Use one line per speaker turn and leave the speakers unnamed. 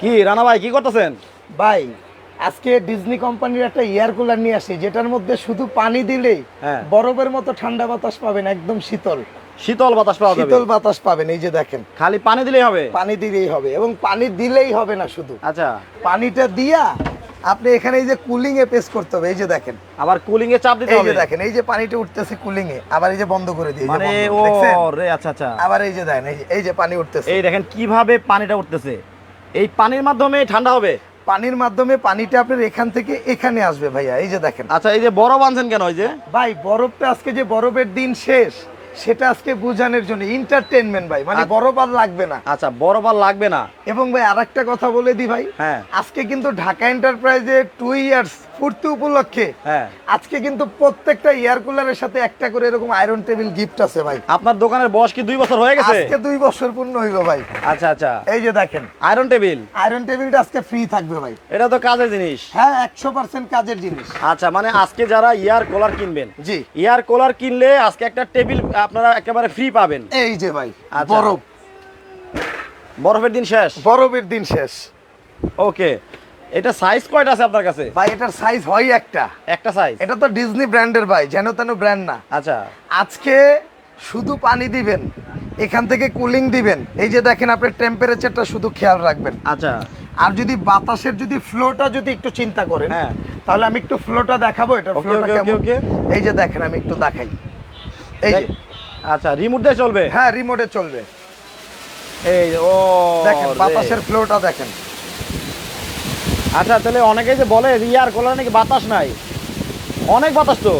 কি রানা ভাই কি করতেছেন?
ভাই আজকে ডিজনি কোম্পানির একটা এয়ার কুলার নিয়ে আসি যেটার মধ্যে শুধু পানি দিলেই
হ্যাঁ।
বরফের মতো ঠান্ডা বাতাস পাবেন একদম শীতল।
শীতল বাতাস পাওয়া যাবে।
শীতল বাতাস পাবেন এই যে দেখেন।
খালি পানি দিলেই হবে?
পানি দিলেই হবে এবং পানি দিলেই হবে না শুধু।
আচ্ছা।
পানিটা দিয়া আপনি এখানে এই যে কুলিং এ পেস করতে হবে এই যে দেখেন।
আবার কুলিং এ চাপ দিতে
এই
হবে?
যে দেখেন এই যে পানিটা উঠতেছে কুলিং এ আবার এই যে বন্ধ করে দিয়ে
মানে ও রে আচ্ছা আচ্ছা।
আবার এই যে দেখেন এই যে এই যে পানি উঠতেছে।
এই দেখেন কীভাবে পানিটা উঠতেছে? এই পানির মাধ্যমে ঠান্ডা হবে?
পানির মাধ্যমে পানিটা আপনার এখান থেকে এখানে আসবে ভাইয়া এই যে দেখেন।
আচ্ছা এই যে বরফ আনছেন কেন ওই যে?
ভাই বরফটা আজকে যে বরফের দিন শেষ সেটা আজকে বোঝানোর জন্য এন্টারটেনমেন্ট ভাই মানে
আচ্ছা।
আর লাগবে না।
আচ্ছা বড় বার লাগবে না।
এবং ভাই আরেকটা কথা বলে দি ভাই
হ্যাঁ।
আজকে কিন্তু ঢাকা এন্টারপ্রাইজে টু ইয়ার্স পূর্তি উপলক্ষে
হ্যাঁ।
আজকে কিন্তু প্রত্যেকটা এয়ার কুলারের সাথে একটা করে এরকম আয়রন টেবিল গিফট আছে ভাই।
আপনার দোকানের বয়স কি দুই বছর হয়ে গেছে?
আজকে দুই বছর পূর্ণ হইব ভাই।
আচ্ছা আচ্ছা।
এই যে দেখেন
আয়রন টেবিল
আয়রন টেবিলটা আজকে ফ্রি থাকবে ভাই।
এটা তো কাজের জিনিস।
হ্যাঁ একশো পার্সেন্ট কাজের জিনিস।
আচ্ছা মানে আজকে যারা ইয়ার কুলার কিনবেন
জি।
ইয়ার কুলার কিনলে আজকে একটা টেবিল আপনারা একেবারে ফ্রি পাবেন।
এই যে ভাই
আচ্ছা।
বরফ।
বরফের দিন শেষ?
বরফের দিন শেষ।
ওকে এটা সাইজ কয়টা আছে আপনার কাছে?
ভাই এটার সাইজ হয় একটা।
একটা সাইজ
এটা তো ডিজনি ব্র্যান্ডের ভাই যেন তেন ব্র্যান্ড না।
আচ্ছা।
আজকে শুধু পানি দিবেন এখান থেকে কুলিং দিবেন। এই যে দেখেন আপনি টেম্পারেচারটা শুধু খেয়াল রাখবেন।
আচ্ছা।
আর যদি বাতাসের যদি ফ্লোটা যদি একটু চিন্তা করেন
হ্যাঁ।
তাহলে আমি একটু ফ্লোটা দেখাবো এটা ফ্লোটা কেমন? এই যে দেখেন আমি একটু দেখাই। এই যে।
আচ্ছা রিমোট দিয়ে চলবে?
হ্যাঁ রিমোটে চলবে।
এই ও
দেখেন বাতাসের ফ্লোটা দেখেন।
আচ্ছা তাহলে অনেকেই যে বলে ইয়ার কোলার নাকি বাতাস নাই। অনেক বাতাস তো।